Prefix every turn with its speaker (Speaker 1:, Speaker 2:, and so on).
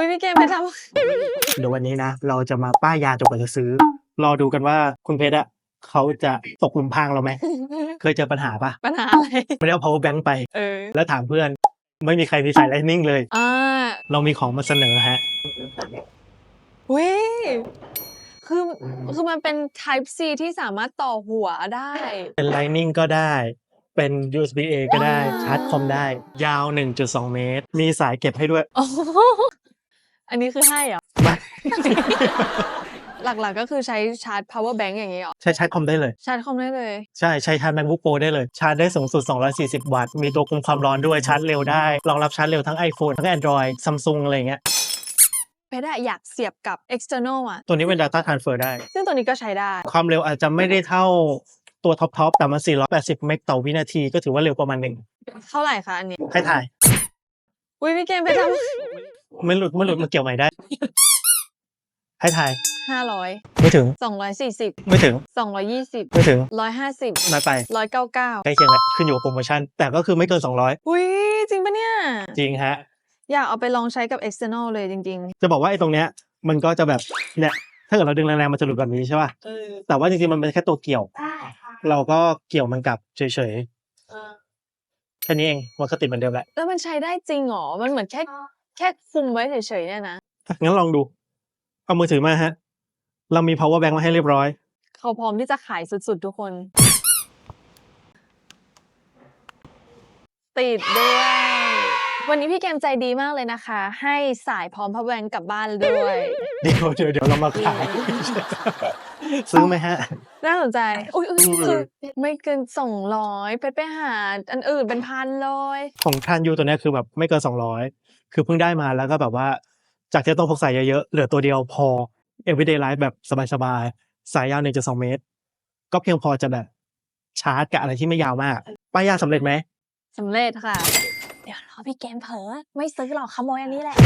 Speaker 1: อุ้ยพี่เกมไปท
Speaker 2: เดี๋ยววันนี้นะ เราจะมาป้ายยาจนกว่าจะซื้อ รอดูกันว่าคุณเพชรอะเขาจะตกหลุมพรางเราไหมำเคยเจอปัญหาปะ
Speaker 1: ปัญหาอะไร
Speaker 2: ไม่ได้เอา power bank ไป
Speaker 1: เออ
Speaker 2: แล้วถามเพื่อน ไม่มีใครมีสาย lightning เลย
Speaker 1: อ่า
Speaker 2: เรามีของมาเสนอฮะ
Speaker 1: เว้ย คือ คือมันเป็น type C ที่สามารถต่อหัวได้
Speaker 2: เป็น lightning ก็ได้ เป็น USB A ก็ได้
Speaker 1: อ่า
Speaker 2: ชาร์จคอมได้ ยาว 1.2 เมตร มีสายเก็บให้ด้วย
Speaker 1: โอ้โหอันนี้คือให้เหรอ
Speaker 2: ไม่
Speaker 1: หลักๆก็คือใช้ชาร์จ power bank อย่างนี้เหรอ
Speaker 2: ใช้ชาร์จคอมได้เลย
Speaker 1: ชาร์จคอมได้เลย
Speaker 2: ใช่ใช้ชาร์จ MacBook Pro ได้เลย ชาร์จได้สูงสุด 240 วัตต์ มีตัวคุมความร้อนด้วยชาร์จเร็วได้รองรับชาร์จเร็วทั้ง iPhone ทั้ง Android Samsung อะไรอย่างเงี้ย
Speaker 1: เพชรอะอยากเสียบกับ external อะ
Speaker 2: ตัวนี้เป็น Data Transfer ได้
Speaker 1: ซึ่งตัวนี้ก็ใช้ได้
Speaker 2: ความเร็วอาจจะไม่ได้เท่าตัวท็อปทอปแต่มัน480 เมกต่อวินาทีก็ถือว่าเร็วประมาณหนึ่ง
Speaker 1: เท่าไหร่คะอันนี้
Speaker 2: ให้ถ่าย
Speaker 1: อุ้ยพี่เกมไปท
Speaker 2: ไม่หลุดไม่หลุดมันเกี่ยวใหม่ได้ ให้ถ่ายำ
Speaker 1: ห้าร้อย
Speaker 2: ไม่ถึง
Speaker 1: สองร้อยสี่สิบ
Speaker 2: ไม่ถึง
Speaker 1: สองร้อยยี่สิบ
Speaker 2: ไม่ถึง
Speaker 1: ร้อยห้าสิบ
Speaker 2: น้อยไป
Speaker 1: ร้อยเก้าเก้า
Speaker 2: ใกล้เคียงแหละขึ้นอยู่กับโปรโมชั่น แต่ก็คือไม่เกิน
Speaker 1: อุ้ยจริงปะเนี่ย
Speaker 2: 200จริงฮะ
Speaker 1: อยากเอาไปลองใช้กับ external เลยจริง
Speaker 2: จะบอกว่าไอ้ตรงเนี้ยมันก็จะแบบเนี่ยถ้าเกิดเราดึงแรงๆมันจะหลุดแบบนี้ใช่ป่ะแต่ว่าจริงๆมันเป็นแค่ตัวเกี่ยวเราก็เกี่ยวมันกลับเฉยๆแค่นี้เองมันก็ติดเหมือนเดิมแหละ
Speaker 1: ๆแล้วมันใช้ได้จริงเหรอ มันเหมือนแค่ แค่คุมไว้เฉยๆเนี่ยนะ
Speaker 2: อะงั้นลองดู เอามือถือมาฮะ เรามี power bank มาให้เรียบร้อย
Speaker 1: เขาพร้อมที่จะขายสุดๆทุกคน ติดด้วย วันนี้พี่เกมใจดีมากเลยนะคะ ให้สายพร้อมพับแวงกลับบ้านด้วย
Speaker 2: เดี๋ยวเดี๋ยวเดี๋ยวเรามาขาย ซื้อไหมฮะ
Speaker 1: น่าสนใจ อุ้ยอุ๊ย
Speaker 2: อืม
Speaker 1: คือไม่เกินสองร้อยไปไปหา อันอื่นเป็นพันเลย
Speaker 2: ของทานยูตัวเนี้ยคือแบบไม่เกินสองร้อย คือเพิ่งได้มาแล้วก็แบบว่า จากที่ต้องพกสายเยอะๆเหลือตัวเดียวพอ everyday life แบบสบายๆสายยาวหนึ่งจะสองเมตร ก็เพียงพอจะแบบชาร์จกับอะไรที่ไม่ยาวมากป้ายยาสำเร็จไหม
Speaker 1: สำเร็จค่ะ เดี๋ยวรอพี่เกมเผลอไม่ซื้อหรอกขโมยอันนี้แหละ